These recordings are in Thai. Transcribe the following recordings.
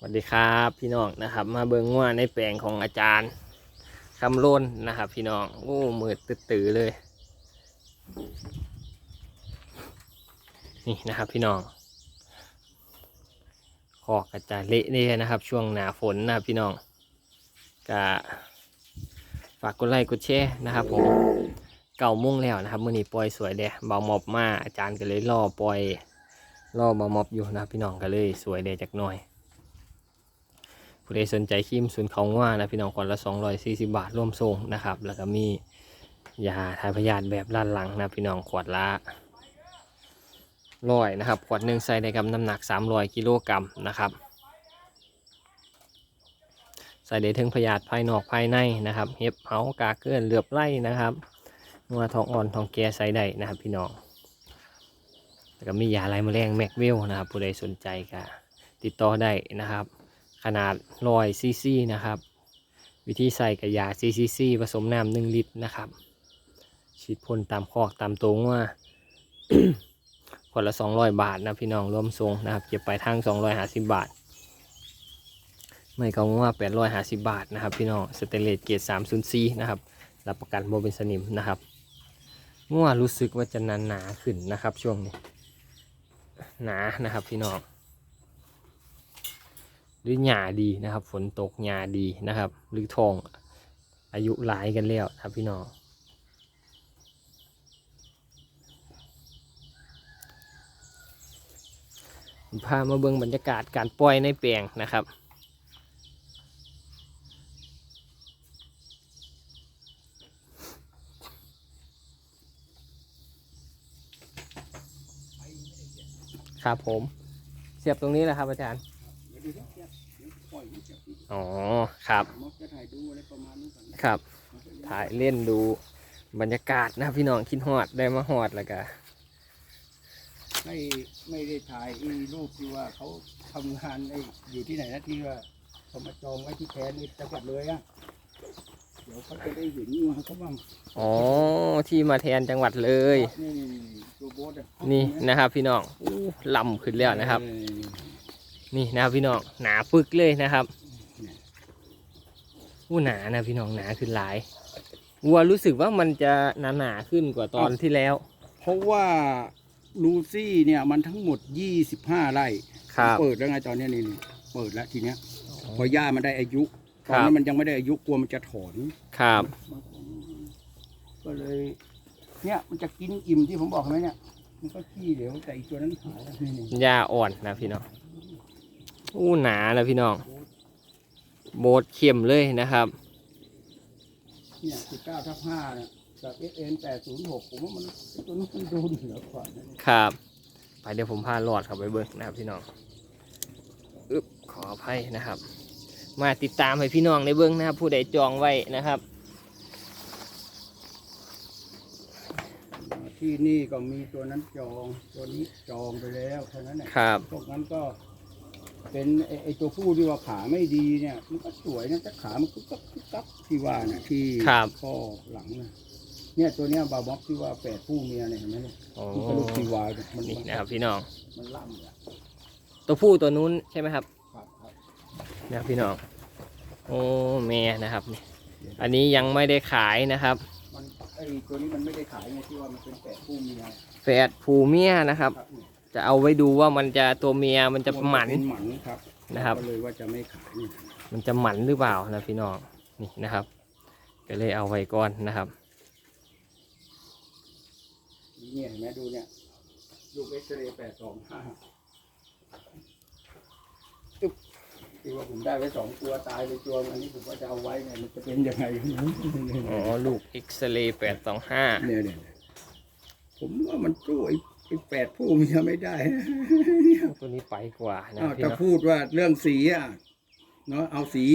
สวัสดีครับพี่น้องนะครับ มาเบิ่งว่าในแปลงของอาจารย์คำโลนนะครับ พี่น้องโอ้มืดตื่อเลย นี่นะครับ พี่น้องคอกอาจารย์เละนี่นะครับ ช่วงหนาฝนนะพี่น้องกะฝากกดไลค์กดแชร์นะครับผมเก่ามุ่งแล้วนะครับมื่อนี้ปล่อยสวยเด้เบาหมอบมาอาจารย์ก็เลยล่อปล่อยล่อเบาหมอบอยู่นะพี่น้องก็เลยสวยเด้จากหน่อย ผู้ใดสนใจครีมศูนย์เขาว่านะพี่น้องคนละ240 บาทร่วมส่งนะครับ แล้วก็มียาทายพยาธิแบบล้านหลังนะพี่น้องขวดละร้อยนะครับขวดหนึ่งใส่ได้กับน้ำหนัก 300กิโลกรัมนะครับใส่ได้ถึงพยาธิภายนอกภายในนะครับเห็บเหากาเกินเหลือบไล่นะครับนัวทองอ่อนทองแก่ใส่ได้นะครับพี่น้องแล้วก็มียาลายแมลงแมกเวลนะครับผู้ใดสนใจก็ติดต่อได้นะครับ ขนาดร้อยซีซีนะครับ วิธีใส่กับยาซีซีซีผสมน้ำหนึ่งลิตรนะครับฉีดพ่นตามคอกตามตรงว่าคนละ200บาทนะพี่น้องรวมทรงนะครับเก็บไปทั้ง250บบาท ไม่ก็ว่า850บบาทนะครับ พี่น้องสเตเลสเกรด304นย์ซีนะครับรับประกันโบเป็นสนิมนะครับง่วรู้สึกว่าจะหนาหนาขึ้นนะครับช่วงนี้หนานะครับพี่น้อง รือหญ้าดีนะครับ ฝนตกหญ้าดีนะครับ หรือทองอายุหลายกันแล้วนะครับพี่น้องพามาเบิ่งบรรยากาศการปล่อยในแปลงนะครับครับผม เสียบตรงนี้แหละครับอาจารย์ อ๋อครับมักจะถ่ายดูอะไรประมาณนี้ก่อนครับ ถ่ายเล่นดูบรรยากาศนะพี่น้องคิดฮอดได้มาฮอดแล้วก็ไม่ไม่ได้ถ่ายอีรูปที่ว่าเขาทำงานไอ้อยู่ที่ไหนนะที่ว่าเขามาจองไว้ที่แคนนี่จังหวัดเลยอะเดี๋ยวเขาจะได้เห็นว่าเขาบ้างอ๋อที่มาแทนจังหวัดเลยนี่นี่นี่ตัวโบ๊ทอะนี่นะครับพี่น้องอู้ลำขึ้นแล้วนะครับเออนี่นะครับพี่น้องหนาปึกเลยนะครับ อู้หนานะพี่น้องหนาขึ้นหลายวัวรู้สึกว่ามันจะหนาหนาๆขึ้นกว่าตอนที่แล้ว เพราะว่าลูซี่เนี่ยมันทั้งหมด 25 ไร่ครับเปิดแล้วไงตอนเนี้ยนี่นี่เปิดแล้วทีเนี้ย พอย่ามันได้อายุคตรัอบนนั้นมันยังไม่ได้อายุกลัวมันจะถอนครับก็เลย เนี่ยมันจะกินอิ่มที่ผมบอกไหมเนี่ยมันก็ขี้เดี๋ยวแต่อีกตัวนั้นหายแล้วนี่นี่หญ้าอ่อนนะพี่น้องอู้หนาแล้วพี่น้อง โบดเข้มเลยนะครับ เนี่ยสิบเก้าทับห้าเนี่ยกับเอเอ็นแปดศูนย์หกผมว่ามันตัวนี้มันดูเหนือกว่านะเนี่ยครับ ไปเดี๋ยวผมพาหลอดเข้าไปเบิ้งนะครับพี่น้องอึบขออภัยนะครับ มาติดตามให้พี่น้องในเบิ้งนะครับ ผู้ใดจองไว้นะครับ ที่นี่ก็มีตัวนั้นจอง ตัวนี้จองไปแล้วเท่านั้นแหละครับ พวกนั้นก็ เป็นไอ้ไอตัวผู้ที่ว่าขาไม่ดีเนี่ย มันก็สวยนะแต่ขามันก็กับกับที่ว่าน่ะที่ครับ ข้อหลังน่ะเนี่ยตัวเนี้ยบาบ็อกที่ว่าแปดผู้เมียเนี่ยเห็นไหมเนี่ยโอ้มันก็ลูกทีวายเนี่ยมันนี่มันนะครับพี่น้อง มันล่ำเนี่ยตัวผู้ตัวนู้นใช่ไหมครับครับครับนะครับพี่น้อง โอ้แม่นะครับนี่อันนี้ยังไม่ได้ขายนะครับมันไอตัวนี้มันไม่ได้ขายไงที่ว่ามันเป็นแปดผู้เมียแฝดผูเมียนะครับ ครับเนี่ย จะเอาไว้ดูว่ามันจะตัวเมียมันจะหมันเป็นหมันครับนะครับ ก็เลยว่าจะไม่ขายนี่มันจะหมันหรือเปล่านะพี่น้องนี่นะครับ ก็เลยเอาไว้ก่อนนะครับเนี่ยเห็นไหมดูเนี่ยลูกเอ็กซเรย์แปดสองห้าที่ว่าผมได้ไว้สองตัวตายไปตัวอันนี้ผมว่าจะเอาไว้เนี่ยมันจะเป็นยังไงอ๋อลูกเอ็กซเรย์แปดสองห้าเนี่ยเนี่ยผมว่ามันสู้ไอ้ ไอ้แปดผู้เมียไม่ได้ตัวนี้ไปกว่านะอ้าวพี่ถ้าเนาะพูดว่าเรื่องสีอะเนาะเอาสี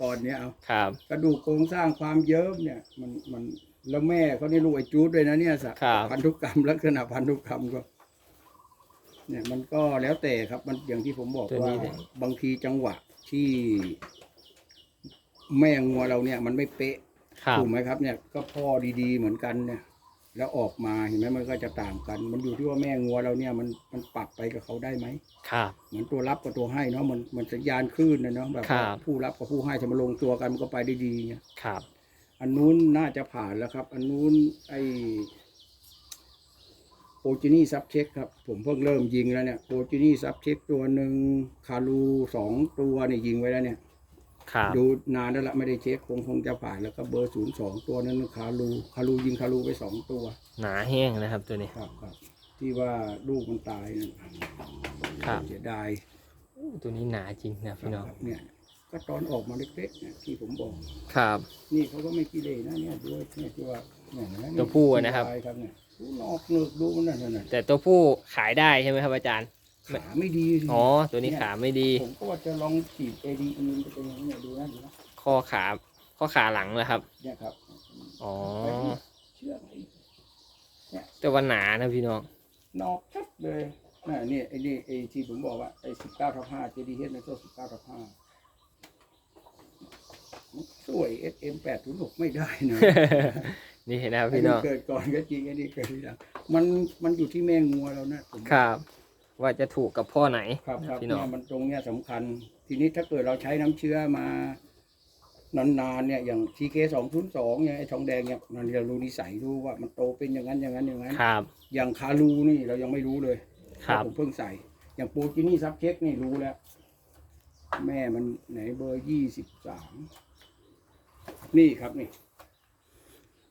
ก่อนเนี่ยเอาครับกระดูกโครงสร้างความเยิ้มเนี่ย มันมันแล้วแม่เขานี่ลูกไอ้จูดด้วยนะเนี่ยสัครับพันธุกรรมลักษณะพันธุกรรมก็ เนี่ยมันก็แล้วแต่ครับ มันอย่างที่ผมบอกตัวว่านี้เนี่ยบางทีจังหวะที่ แม่งัวเราเนี่ย มันไม่เป๊ะครับถูกไหมครับ เนี่ยก็พ่อดีๆเหมือนกันเนี่ย แล้วออกมาเห็นไหมมันก็จะต่างกัน มันอยู่ที่ว่าแม่งัวเราเนี่ยมันมันปรับไปกับเขาได้ไหมครับ เหมือนตัวรับกับตัวให้เนาะมันมันสัญญาณคลื่นนะเนาะแบบว่าครับ ผู้รับกับผู้ให้ถ้ามาลงตัวกันมันก็ไปได้ดีเงี้ยครับ อันนู้นน่าจะผ่านแล้วครับ อันนู้นไอโปรจินี่ซับเช็คครับ ผมเพิ่งเริ่มยิงแล้วเนี่ยโปรจินี่ซับเช็คตัวหนึ่งคารูสองตัวเนี่ยยิงไว้แล้วเนี่ย ครับดูนานแล้วละไม่ได้เช็คคงคงจะผ่านแล้วก็เบอร์ศูนย์สองตัวนั้นคารูคารูยิงคารูไปสองตัว หนาแห้งนะครับตัวนี้ ครับครับ ที่ว่าลูกมันตายนั่นครับเสียดายอู้ตัวนี้หนาจริงนะพี่น้องครับเนี่ย ก็ตอนออกมาเล็กๆเนี่ยที่ผมบอก ครับ นี่เขาก็ไม่กิเลสนะเนี่ยด้วยเนี่ยที่ว่าเนี่ยเห็นไหมเนี่ยตัวผู้อะนะครับลายครับเนี่ยดูนอกเนือกดูมันนั่นน่ะแต่ตัวผู้ขายได้ใช่ไหมครับอาจารย์ ขาไม่ดีสิอ๋อตัวนี้ขาไม่ดี ผมก็ว่าจะลองฉีด ADE มันจะเป็นยังไงเนี่ยดูนะดูนะข้อขาข้อขาหลังนะครับ เนี่ยครับอ๋อไปที่เชือกไอ้แต่ว่าหนานะพี่น้อง นอกชัดเลยน่ะนี่ไอ้นี่ไอ้ที่ผมบอกว่าไอ้สิบเก้าทับห้า JDH ในตัวสิบเก้าทับห้าสวย SM แปดศูนย์หกไม่ได้นะนี่นะครับไอ้พี่นี่น้องเกิดก่อนก็จริงไอ้นี่เกิดทีหลังมันมันอยู่ที่แม่งัวเรานะผมครับ ว่าจะถูกกับพ่อไหนครับครับพี่น้องเนี่ยมันตรงเนี้ยสำคัญ ทีนี้ถ้าเกิดเราใช้น้ำเชื้อมานานๆเนี่ยอย่าง TK สองศูนย์สองเนี่ยไอ้ทองแดงเนี่ยมันเรารู้นิสัยรู้ว่ามันโตเป็นอย่างนั้นอย่างนั้นอย่างนั้น ครับ อย่างคารูนี่เรายังไม่รู้เลยครับ ผมเพิ่งใส่ อย่างปูจินี่ซับเช็คนี่รู้แล้ว แม่มันไหนเบอร์ยี่สิบสามนี่ครับนี่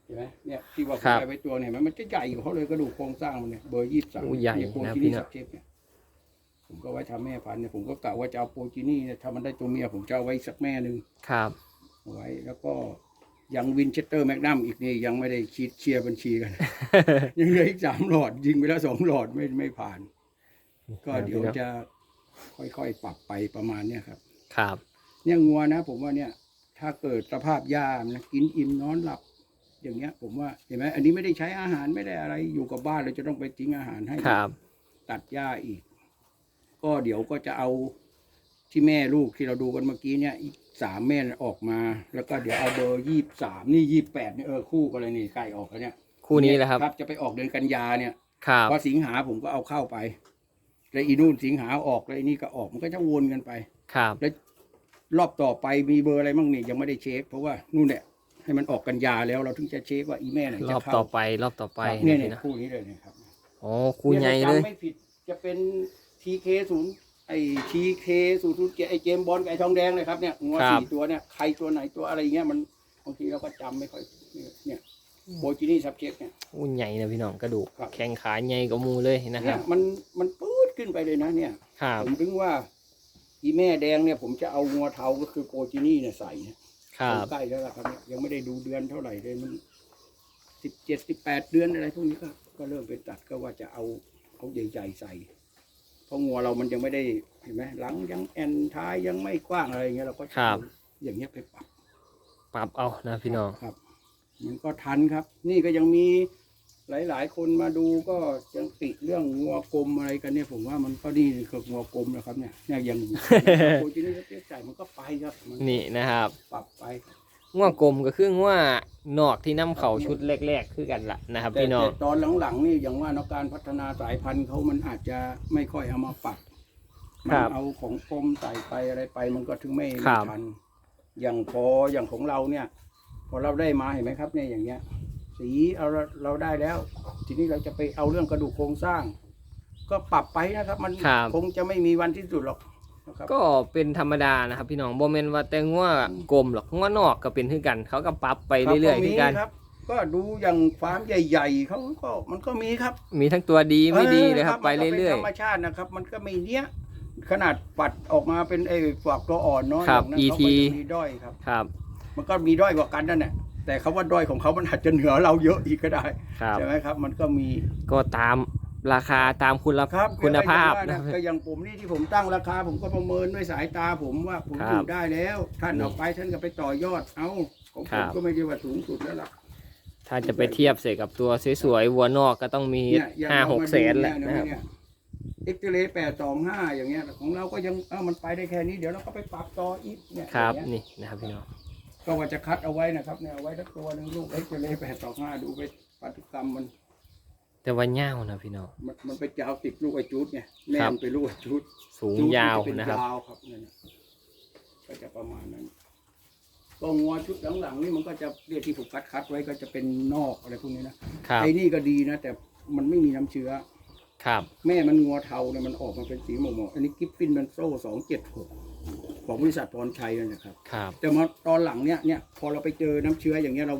เห็นไหมเนี่ยที่ว่าผมครับ ได้ไว้ตัวเนี่ยเห็นไหมมันจะใหญ่กว่าเขาเลยกระดูกโครงสร้างมันเนี่ยเบอร์ยี่สิบสามอู้ใหญ่ปูนะจิพี่นี่น้องซับเช็คเนี่ย ผมก็ไว้ทำแม่พันธุ์เนี่ยผมก็กะว่าจะเอาปูจินี่เนี่ยถ้ามันได้ตัวเมียผมจะเอาไว้สักแม่หนึ่งครับเอาไว้แล้วก็ยังวินเชสเตอร์แมกนัมอีกนี่ยังไม่ได้คิดเชียร์บัญชีกัน ยังเหลืออีกสามหลอดยิงไปแล้วสองหลอดไม่ไม่ผ่าน ก็เดี๋ยวจะค่อยๆปรับไปประมาณเนี้ยครับ ครับ เนี่ยงัวนะ ผมว่าเนี่ย ถ้าเกิดสภาพยามันนะกินอิ่มนอนหลับ อย่างเงี้ย ผมว่าเห็นไหมอันนี้ไม่ได้ใช้อาหารไม่ได้อะไรอยู่กับบ้านเราจะต้องไปทิ้งอาหารให้ครับ ตัดหญ้าอีก ก็เดี๋ยวก็จะเอาที่แม่ลูกที่เราดูกันเมื่อกี้เนี่ยอีกสามแม่ออกมา แล้วก็เดี๋ยวเอาเบอร์ยี่สามนี่ยี่แปดเนี่ยเออคู่กันเลยนี่ใกล้ออกแล้วเนี่ยคู่นี้แหละครับ ครับจะไปออกเดือนกันยาเนี่ยครับพอสิงหาผมก็เอาเข้าไป แล้วอีนู่นสิงหาออกแล้วอีนี่ก็ออกมันก็จะวนกันไป ครับแล้วรอบต่อไปมีเบอร์อะไรมั่งนี่ยังไม่ได้เช็คเพราะว่านู่นแหละให้มันออกกันยาแล้วเราถึงจะเช็คว่าอีแม่ไหนรจะอบเข้าต่อไปรอบต่อไปครับเนี่ยนะเนี่พี่ยนะคู่นี้เลยเนี่ยครับ อ๋อคู่ใหญ่เลยนี่ถ้าจำไม่ผิดจะเป็น ทีเคศูนย์ไอ้ทีเคศูนย์ศูนย์ไอ้เจมส์บอลกับไอ้ทองแดงเลยครับเนี่ยงัวครับสี่ตัวเนี่ยใครตัวไหนตัวอะไรเงี้ยมันบางทีเราก็จำไม่ค่อยเนี่ยโบจินี่ซับเช็คเนี่ยอู้ใหญ่นะพี่น้องกระดูกครับ แข้งขาใหญ่กว่าหมูเลยนะคเนี่รัยบมันมันปื๊ดขึ้นไปเลยนะเนี่ย ครับ ผมถึงว่า อีแม่แดงเนี่ยผมจะเอางัวเทาก็คือโกจินี่เนี่ยใส่เนี่ยครับใกล้แล้วล่ะครับเนี่ยยังไม่ได้ดูเดือนเท่าไหร่เลยมันสิบเจ็ดสิบแปดเดือนอะไรพวกนี้ก็ก็เริ่มเป็นตัดก็ว่าจะเอาเอาใหญ่ๆใส่ เพราะงัวเรามันยังไม่ได้เห็นไหมหลังยังแอนท้ายยังไม่กว้างอะไรอย่างเงี้ยเราก็จะครับเอาอย่างเงี้ยไปปรับปรับเอานะพี่น้อง ครับ มันก็ทันครับ นี่ก็ยังมีหลาย ๆ คนมาดูก็ยังติเรื่องงัวกลมอะไรกันเนี่ยผมว่ามันก็นี่คืองัวกลมนะครับเนี่ยเนี่ยอย่าง โคจินี่เตี้ยใส่มันก็ไปครับมันนี่นะครับ ปรับไป ง่วงกลมก็คือง่วนอกที่น้ำเขาชุดแรก ๆ คือกันละนะครับแต่พี่น้อง แต่ตอนหลังๆนี่อย่างว่าเนาะการพัฒนาสายพันธุ์เขามันอาจจะไม่ค่อยเอามาปรับมัครับเอาของกลมใส่ไปอะไรไป มันก็ถึงไม่ครับ ทันอย่างพออย่างของเราเนี่ย พอเราได้มาเห็นไหมครับเนี่ยอย่างเงี้ย สีเอาเราเราได้แล้ว ทีนี้เราจะไปเอาเรื่องกระดูกโครงสร้าง ก็ปรับไปนะครับ มันครับ คงจะไม่มีวันที่สุดหรอกนะ ครับ ก็เป็นธรรมดานะครับพี่น้องโบเมนว่าแต่ง่วกลมหรอกง่วนอกก็เป็นคือกัน เขาก็ปรับไปเรื่อยๆคือกัน ครับ ก็ดูอย่างฟาร์มใหญ่ๆเขาก็มันก็มีครับมีทั้งตัวดีไม่ดีเลยครับออไปมันก็เรื่อยธรรมชาตินะครับ มันก็มีเนี้ยขนาดปัดออกมาเป็นไอ้ฝักตัวอ่อนเนาะครับ อย่างนั้น ET เขาก็จะมีด้อยครับๆครับ มันก็มีด้อยกว่ากันนั่นแหละแต่เขาว่าด้อยของเขามันอาจจะเหนือเราเยอะอีกก็ได้ครับ ใช่ไหมครับ มันก็มีก็ตาม ราคาตามคุณครับคุณภาพก็อย่งนะว่าก็อย่างผมนี่ที่ผมตั้งราคา ผมก็ประเมินด้วยสายตาผมว่าผมครับอยู่ได้แล้ว ท่านนี่เอาไปท่านก็ไปต่อยอดเอาของคผรัมบ ก็ไม่ใช่ว่าสูงสุดแล้วล่ะ ถ้าจะไปเทียบเสกกับตัวสวยๆวัวนอกก็ต้องมีเนี่ยอย่งห้าเรหกมดูแสนแหละเยนะครับเนี่ยเอ็กซ์เรย์แปดสองห้าอย่างเงี้ยของเราก็ยังเออมันไปได้แค่นี้เดี๋ยวเราก็ไปปรับต่ออีกเนี่ยครับอย่างเงี้ยนี่นะครับพี่น้องก็ว่าจะคัดเอาไว้นะครับเนี่ยเอาไว้ทั้งตัวหนึ่งลูกเอ็กซ์เรย์แปดสองห้าดูไปปฏิกรรมมัน แต่ว่าเง่าวนะพี่น้อง มันมันไปจะเอาติดลูกไอ้จูดไงแม่ครับ มันเป็นลูกไอ้จูดสูงจูดยาวมัจเป็นะครับ ยาวครับนั่นน่ะก็จะประมาณนั้นก็งัวชุดหลังๆนี่มันก็จะเรียกที่ผูกคัดคัดๆไว้ก็จะเป็นนอกอะไรพวกนี้นะครับ ไอ้นี่ก็ดีนะแต่มันไม่มีน้ำเชื้อ ครับ แม่มันงัวเทาเนี่ยมันออกมาเป็นสีหมอกๆอันนี้กิฟฟินเบนโซ่สองเจ็ดหกของบริษัทพรชัยนั่นนะครับ ครับ แต่มาตอนหลังเนี่ยเนี่ยพอเราไปเจอน้ำเชื้ออย่างเงี้ยเรา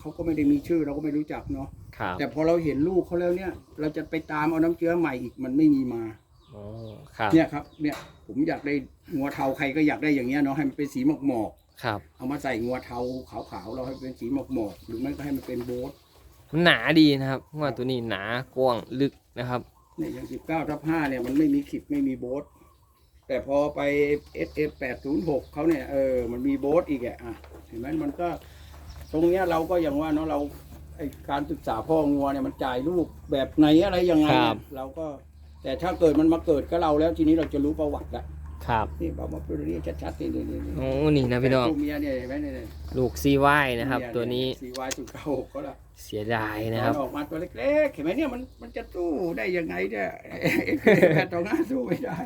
เขาก็ไม่ได้มีชื่อเราก็ไม่รู้จักเนาะ ครับแต่พอเราเห็นลูกเขาแล้วเนี่ย เราจะไปตามเอาน้ำเชื้อใหม่อีกมันไม่มีมาโอ้ครับเนี่ยครับเนี่ยผมอยากได้งัวเทาใครก็อยากได้อย่างเงี้ยเนาะให้มันเป็นสีหมอกหมอกครับ ๆเอามาใส่งัวเทาขาวๆเราให้เป็นสีหมอกหมอกๆหรือไม่ก็ให้มันเป็นโบ๊ทมันหนาดีนะครับว่าตัวนี้หนากว้างลึกนะครับ เนี่ยอย่างสิบเก้าทับห้าเนี่ยมันไม่มีขิบไม่มีโบ๊ทแต่พอไป S F แปดศูนย์หกเขาเนี่ยเออมันมีโบ๊ทอีกอะอะเห็นไหมมันก็ ตรงเนี้ยเราก็อย่างว่าเนาะเรา ไอการศึกษาพ่องัวเนี่ยมันจ่ายลูกแบบไหนอะไรยังไงครับ เราก็ แต่ถ้าเกิดมันมาเกิดกับเราแล้วทีนี้เราจะรู้ประวัติละครับนี่บอกมาพูดเรื่องชัดๆนี่นี่นี่โอ้นี่นะพี่น้อง ตัวเมียเนี่ยเห็นไหมเนี่ยลูกซีวายนะครับ ตัวนี้ซีวายสุดเก้าหกเขาละ เสียดายตนะอครับนออกมาตัวเล็กๆ เห็นไหมเนี่ยมันมันจะสู้ได้ยังไงเนี่ยเอ็กแปดต่อห้าสู้ไม่ได้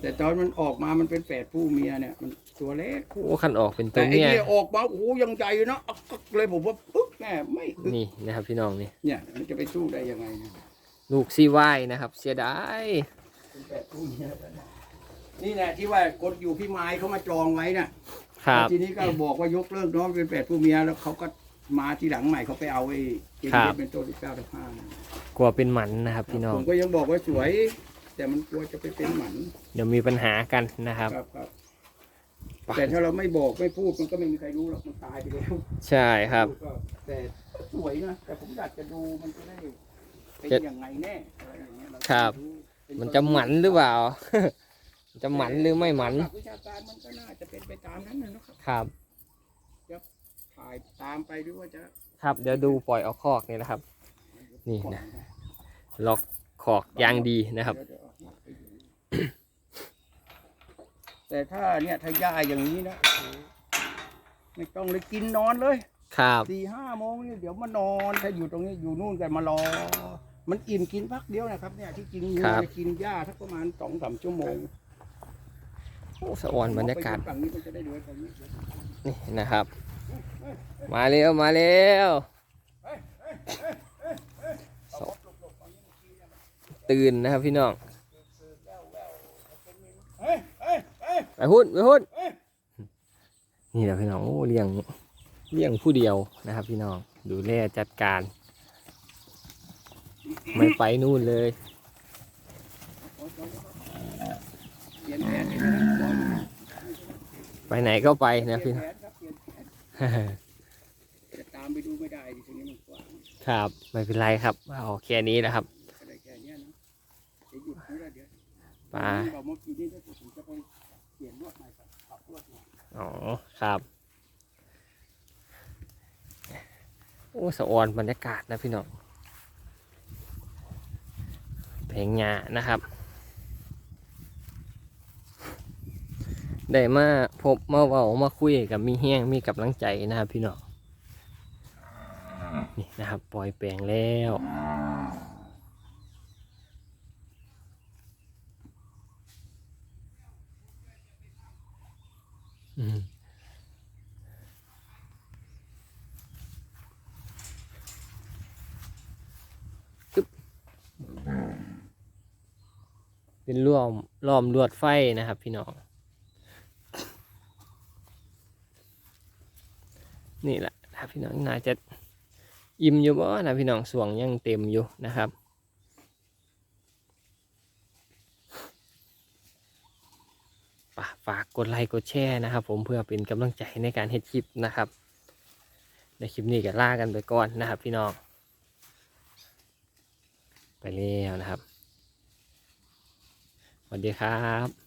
แต่ตอนมันออกมามันเป็นแฝดผู้เมียเนี่ย มัน ตัวเล็กโอ้คันออกเป็นตัแต่วไอ้เมียเนี่ยออกมาโอ้โหยังใหญ่อยู่นะอักกักเลยผมว่าปึ๊กแน่ไม่อึกนี่นะครับพี่น้องนี่เนี่ยมันจะไปสู้ได้ยังไงเนี่ยลูกซีวายนะครับ เสียดายเป็นแฝดผู้เมียนี่แหละที่ว่าคนอยู่พี่ไม้เขามาจองไว้น่ะครับ ทีนี้ก็บอกว่ายกเลิกเน้องเป็นแฝดผู้เมียแล้วเขาก็มาทีหลังใหม่เขาไปเอาไอ้เจครันบเป็นตัวที่เก้าสิบห้ากลัวเป็นหมันนะครับ พี่น้องผมก็ยังบอกว่าสวย แต่มันกลัวจะไปเป็นหมันเดี๋ยวมีปัญหากันนะครับ ครับครับไป แต่ถ้าเราไม่บอกไม่พูดมันก็ไม่มีใครรู้หรอกมันตายไปแล้วใช่ครับ ก็แต่สวยนะแต่ผมอยากจะดูมันจะได้เป็นจะยังไงแน่อะไรอย่างเงี้ยเาครับ เป็มันจะหมันหรือเปล่ามันจะหมันหรือไม่หมันหลักวิชาการมันก็น่าจะเป็นไปตามนั้นนะเนาะครับครับ ถ่ายตามไปหรือว่าจะครับเดี๋ยวดูปล่อยออกคอกนี่นะครับ นี่นะ ล็อกคอกอยางดีนะครับ เดี๋ยวเดี๋ยวเอาไปดู แต่ถ้าเนี่ยถ้าย่าอย่างนี้นะโอ้โหไม่ต้องเลยกินนอนเลยครับสี่ห้าโมงนี่เดี๋ยวมานอนถ้าอยู่ตรงนี้อยู่นู่นกันมารอ มันอิ่มกินพักเดียวนะครับ เนี่ยที่จริงครับจะกินหญ้าทักประมาณสองสามชั่วโมงโอ้สะออนบรรยากาศฝั่งนี้มันจะได้เดือฝั่งนี้นี่นะครับ มาเร็วมาเร็วตื่นนะครับพี่น้อง เฮ้ยเฮ้ยเฮ้ย ไป หุ้นไปหุ้นนี่แหละพี่น้องโอ้เลี้ยงเลี้ยงผู้เดียวนะครับ พี่น้องดูแลจัดการ ไม่ไปนู่นเลยไปไหนก็ไปนะพี่น้องจะตามไปดูไม่ได้ดิตรงนี้มันกว้างครับ ไม่เป็นไรครับเอาแค่นี้แหละครับได้แค่เนี้ยนะเดี๋ยวหยุดนี่แล้วเดี๋ยวไปบอกเมื่อกี้นี่ถ้าผมจะไป ลี่ยนลวดใหม่ครับปรับลวดใหม่อ๋อ ครับ โอ้สะออนบรรยากาศนะพี่น้องเพลงหยานะครับ ได้มาพบมาเว้ามาคุยกับมีแห้งมีกับลังใจนะครับพี่น้องนี่นะครับ ปล่อยแปลงแล้วอืมตึ๊บ เป็นล้อมล้อมลวดไฟนะครับ พี่น้อง นี่แหละนะพี่น้องน่าจะอิ่มอยู่บ่นะพี่น้องสวงยังเต็มอยู่นะครับฝาก ฝากกดไลค์กดแชร์นะครับ ผมเพื่อเป็นกำลังใจในการเฮ็ดคลิปนะครับ ในคลิปนี้ก็ลากันไปก่อนนะครับ พี่น้อง ไปแล้วนะครับสวัสดีครับ